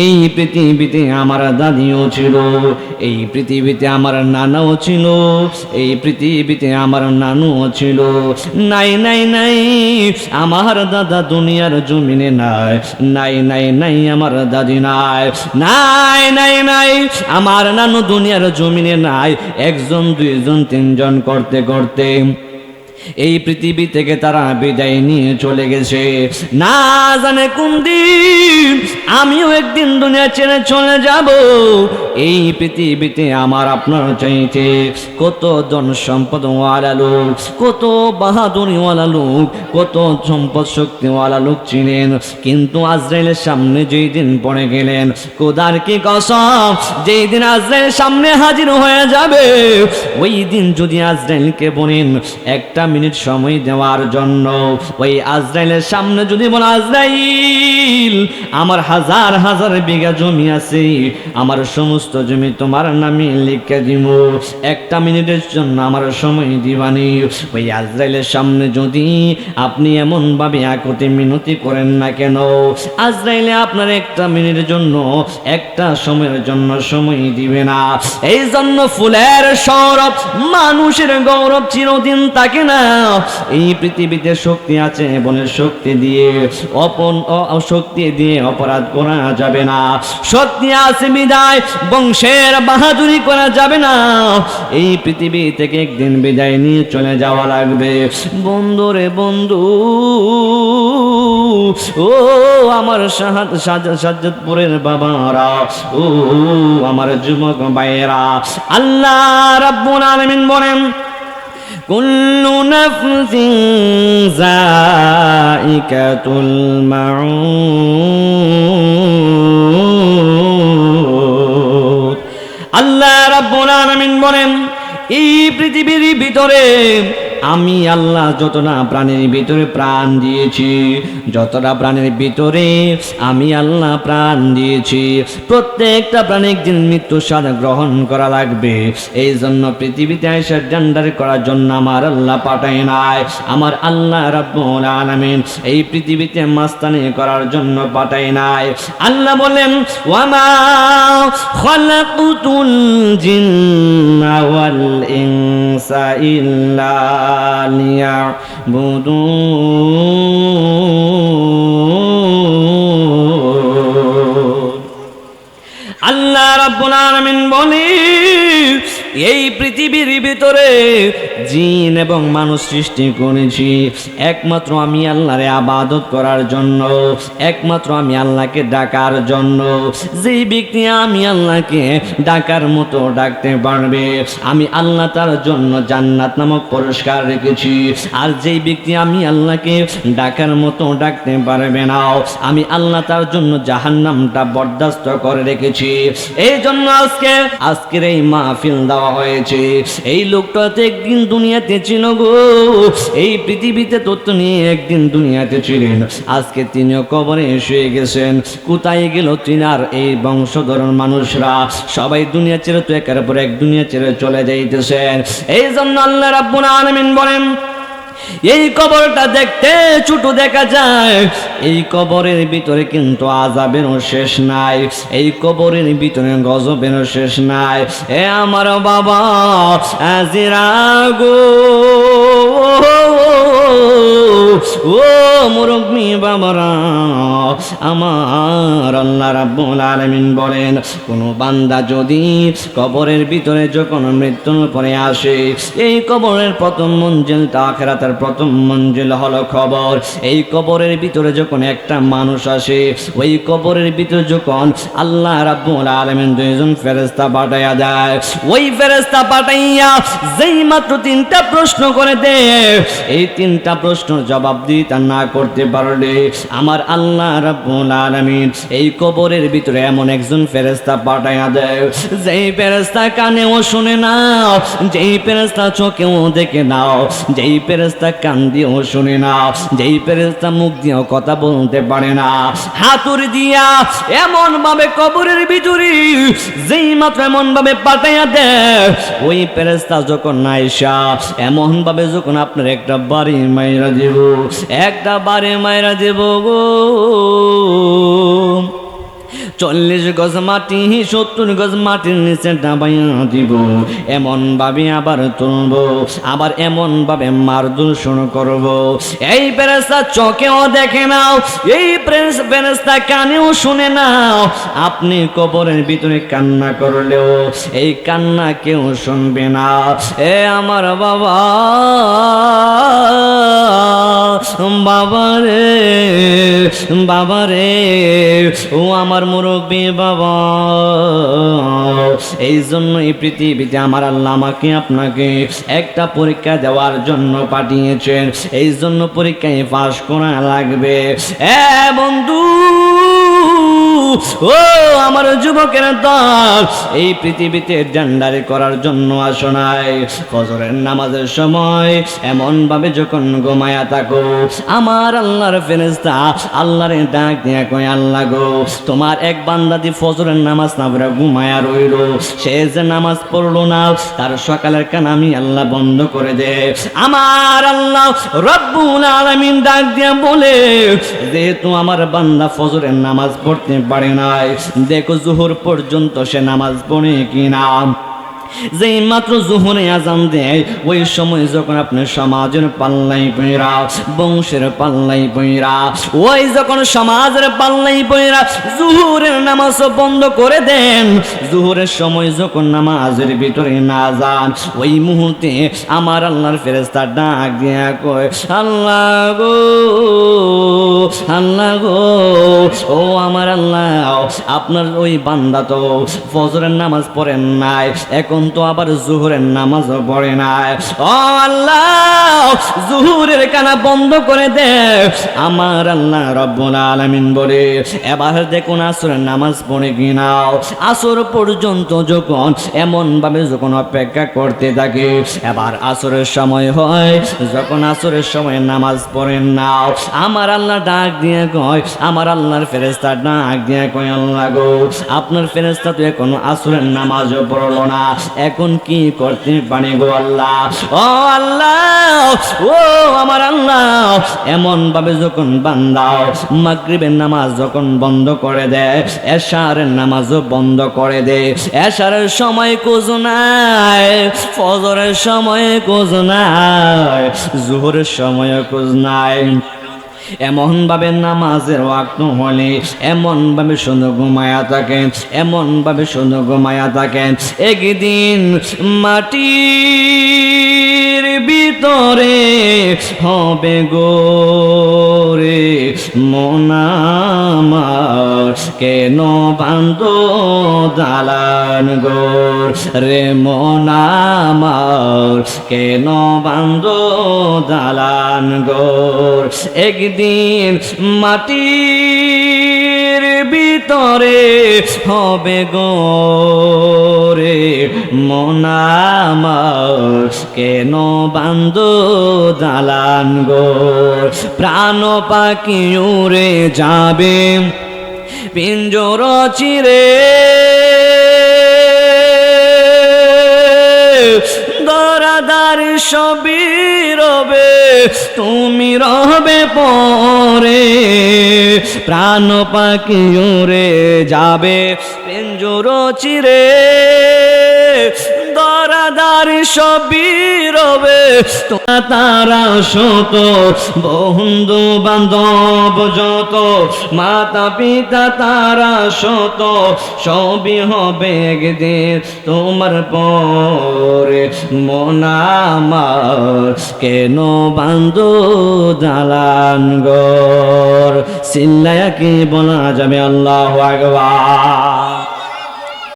এই পৃথিবীতে আমার দাদিও ছিল, এই পৃথিবীতে আমার নানাও ছিল, এই পৃথিবীতে আমার নানুও ছিল। নাই নাই নাই, আমার দাদা দুনিয়ার জমিনে নাই। নাই নাই নাই, আমার দাদি নাই। নাই নাই নাই, আমার নানু দুনিয়ার জমিনে নাই। একজন, দুইজন, তিনজন করতে করতে এই পৃথিবী থেকে তারা বিদায় নিয়ে চলে গেছে। না জানে কোন দিন আমিও একদিন দুনিয়া ছেড়ে চলে যাব। এই পৃথিবীতে আমার আপনার চাইতে কত জন সম্পদওয়ালা লোক, কত বাহাদুরিওয়ালা লোক, কত সম্পদ শক্তিওয়ালা লোক ছিলেন। কিন্তু আজরাইলের সামনে যেই দিন পড়ে গেলেন কোদার কি কসম? যেই দিন আজরাইলের সামনে হাজির হয়ে যাবে, ওই দিন যদি আজরাইলকে বলেন, একটা মিনিট সময় দেওয়ার জন্য। ওই আজরাইলের সামনে যদি বলে, আজরাইল, আমার হাজার হাজার বিঘা জমি আছে, আমার সমস্ত জমি তোমার নামে লিখে দিব একটা মিনিটের জন্য আমার সময় দিবানি। ওই আজরাইলের সামনে যদি আপনি এমন ভাবে একতে মিনতি করেন না কেন, আজরাইলে আপনার একটা মিনিটের জন্য, একটা সময়ের জন্য সময় দিবে না। এই জন্য ফুলের সৌরভ, মানুষের গৌরব চিরদিন থাকে না। এই পৃথিবীতে শক্তি আছে, বনের শক্তি দিয়ে, অপন শক্তি দিয়ে অপরাধ করা যাবে না। শক্তি আছে বিদায়, বংশের বাহাদুরি করা যাবে না। এই পৃথিবী থেকে একদিন বিদায় নিয়ে চলে যাওয়া লাগবে। বন্ধু রে বন্ধু, ও, আমার সাজ্জাদপুরের বাবারা, ও, আমার যুবক ভাইয়েরা, আল্লাহ রাব্বুল আলামিন বলেন كل نفس ذائقة الموت আল্লাহ রাব্বুল আলামিন বলেন এই পৃথিবীর ভিতরে আমি আল্লাহ যতটা প্রাণীর ভিতরে প্রাণ দিয়েছি, যতটা প্রাণীর ভিতরে আমি আল্লাহ প্রাণ দিয়েছি, প্রত্যেকটা প্রাণী একদিন মৃত্যু স্বাদ গ্রহণ করা লাগবে। এই জন্য পৃথিবীতে এসে ডান্ডার করার জন্য আমার আল্লাহ পাঠায় নাই। আমার আল্লাহ রাব্বুল আলামিন এই পৃথিবীতে মাস্তানি করার জন্য পাঠায় নাই। আল্লাহ বলেন, ওয়ামা জিন্না ওয়াল ইনসা ইল্লা লিয়াবুদুন আল্লাহ রাব্বুল আলামিন বলে এই পৃথিবীর ভিতরে জিন এবং মানুষ সৃষ্টি করেছি। একমাত্র আমি আল্লাহরে আবাদত করার জন্য, একমাত্র আমি আল্লাহকে ডাকার জন্য। যেই ব্যক্তি আমি আল্লাহকে ডাকার মতো ডাকতে পারবে, আমি আল্লাহ তার জন্য জান্নাত নামক পুরস্কার রেখেছি। আর যেই ব্যক্তি আমি আল্লাহকে ডাকার মতো ডাকতে পারবে না, আমি আল্লাহ তার জন্য জাহান্নামটা বরদাস্ত করে রেখেছি। এই জন্য আজকে, আজকের এই মাহফিল দেওয়া হয়েছে। এই লোকটা তো একদিন দুনিয়াতে ছিল গো। এই পৃথিবীতে তত্ত্ব নিয়ে একদিন দুনিয়াতে ছিলেন। আজকে তিনিও কবরে শুয়ে গেছেন। কোথায় গেল তিনার এই বংশধরণ মানুষরা? সবাই দুনিয়া ছেড়ে তো একের পর এক দুনিয়া ছেড়ে চলে যাইতেছেন। এই জন্য আল্লাহ রাব্বুল আলামিন বলেন এই কবরটা দেখতে ছোট দেখা যায়। এই কবরের ভিতরে কিন্তু আজাবেরও শেষ নাই। এই কবরের ভিতরে গজবেরও শেষ নাই। এ আমার বাবা আজিরা গো। ও মুরব্বী বাবারা, আমার আল্লাহ রাব্বুল আলামিন বলেন, কোন বান্দা যদি কবরের ভিতরে যখন মৃত্যুর পরে আসে, এই কবরের প্রথম মঞ্জিলটা আখেরাতের প্রথম মঞ্জিল হলো খবর এই কবরের ভিতরে যখন একটা মানুষ আসে, ওই কবরের ভিতরে যখন আল্লাহ রাব্বুল আলামিন দুইজন ফেরেশতা পাঠাইয়া দেয়, ওই ফেরেস্তা পাঠাইয়া যেই মাত্র তিনটা প্রশ্ন করে দে এই তিনটা প্রশ্ন জবাব দিতে না করতে পারলে আমার আল্লাহ রাব্বুল আলামিন এই কবরের ভিতরে এমন একজন ফেরেশতা পাঠাইয়া দেয়, যেই ফেরেশতা কানেও শুনে না যেই ফেরেশতা চোখেও দেখে নাও, যেই ফেরেশতা কান দিয়েও শুনে না যেই ফেরেশতা মুখ দিয়েও কথা বলতে পারে না, হাতুর দিয়া এমন ভাবে কবরের ভিতরে যেই মাত্র এমন ভাবে পাঠাইয়া দেয়, ওই ফেরেশতা যখন নাইসা এমন ভাবে যখন আপনার একটা বাড়ি মাইরা দেব একটা বাড়ি মাইরা দেব গো। চল্লিশ গজ মাটি, সত্তর গজ মাটির নিচে ডাবাইয়া দিব। এমন ভাবে আবার তুলব, আবার এমন ভাবে মারদূষণ করব। এই ফেরেস্তা চোখেও দেখে নাও, এই ফেরেস্তা কানেও শুনে নাও, আপনি কবরের ভিতরে কান্না করলেও এই কান্না কেউ শুনবে না। এ আমার বাবা। বাবা রে বাবা রে ও আমার মুরব্বী বাবা। এই জন্য এই পৃথিবীতে আমার আল্লাহ আমাকে আপনাকে একটা পরীক্ষা দেওয়ার জন্য পাঠিয়েছেন। এই জন্য পরীক্ষায় পাশ করা লাগবে। এ বন্ধু ও আমার যুবকের দল, এই পৃথিবীতে জান্ডারি করার জন্য আসো নাই। ফজরের নামাজের সময় এমন ভাবে যখন ঘুমায়া থাকো, আমার আল্লাহর ফেরেস্তা আল্লাহরে ডাক দিয়া কয়, আল্লাহ গো, তোমার এক বান্দাদি ফজরের নামাজ না পড়ে ঘুমায়া রইল। সে যে নামাজ পড়ল না, তার সকালের কান আমি আল্লাহ বন্ধ করে দে। আমার আল্লাহ রব্বুল আলামিন ডাক দিয়া বলে, যেহেতু আমার বান্দা ফজরের নামাজ পড়তে পারে নাই। দেখো, জোহর পর্যন্ত সে নামাজ পড়ে কিনা। যেই মাত্র জোহরে আজান দেয়, ওই সময় যখন আপনি সমাজের পাল্লাই পইরা, বংশের পাল্লাই পইরা, ওই যখন সমাজের পাল্লাই পইরা জুহুরের নামাজ বন্ধ করে দেন, জুহুরের সময় যখন নামাজের ভিতরে না যান, ওই মুহূর্তে আমার আল্লাহর ফেরেস্তা ডাক দিয়া কয়, আল্লাহ গো আল্লাহ গো। ও আমার আল্লাহ, আপনার ওই বান্দা তো ফজরের নামাজ পড়েন নাই, এখন তো আবার জুহুরের নামাজও পড়ে নাই। ও আল্লাহ, জুহুরের কানা বন্ধ করে দে। আমার আল্লাহ রব্বুল আলামিন বলে, এবার দেখুন আসরের নামাজ পড়ে কিনাও আসর পর্যন্ত যখন এমন ভাবে যখন অপেক্ষা করতে থাকে, এবার আসরের সময় হয়, যখন আসরের সময় নামাজ পড়েন নাও, আমার আল্লাহ ডাক দিয়ে কয়, আমার আল্লাহর ফেরেস্তা ডাক দিয়ে কয় আল্লাহ গো আপনার ফেরেস্তা তো এখনও আসরের নামাজও পড়ল না। এখন কি করতে পারে গো আল্লাহ? ও আল্লাহ, ও আমার আল্লাহ এমন ভাবে যখন বান্দাও মাগরিবের নামাজ যখন বন্ধ করে দেয় এশারের নামাজও বন্ধ করে দেয় এশারের সময় কোজ নাই, ফজরের সময় কোজ নাই, জোহরের সময় কোজ নাই। এমন ভাবে নামাজের ওয়াক্ত হলে এমন ভাবে শুধু ঘুমায়া থাকেন এমন ভাবে শুধু ঘুমায়া থাকেন একদিন মাটির ভিতরে হবে গোরে মনামার কেন বান্ধ দালান গোর রে মনামার কেন বান্ধ দালান গোর একদিন মাটির ভিতরে হবে গোরে। মনামার কেন বান্ধ দালান গোর প্রাণ পাখি উড়ে যাবে, পিঞ্জর চিরে। দরাদার সবই রবে তুমি রবে পরে। প্রাণ পাখি রে যাবে পেঞ্জোর চিরে। দরাদার সবই রবে। তারা শত, বন্ধু বান্ধব যত মাতা পিতা তারা শত, সবই হবে একদিন তোমার পরে। মনামার কেন বান্ধ দালান গর সিল্লায়া কি বলা যাবে? আল্লাহ আকবার।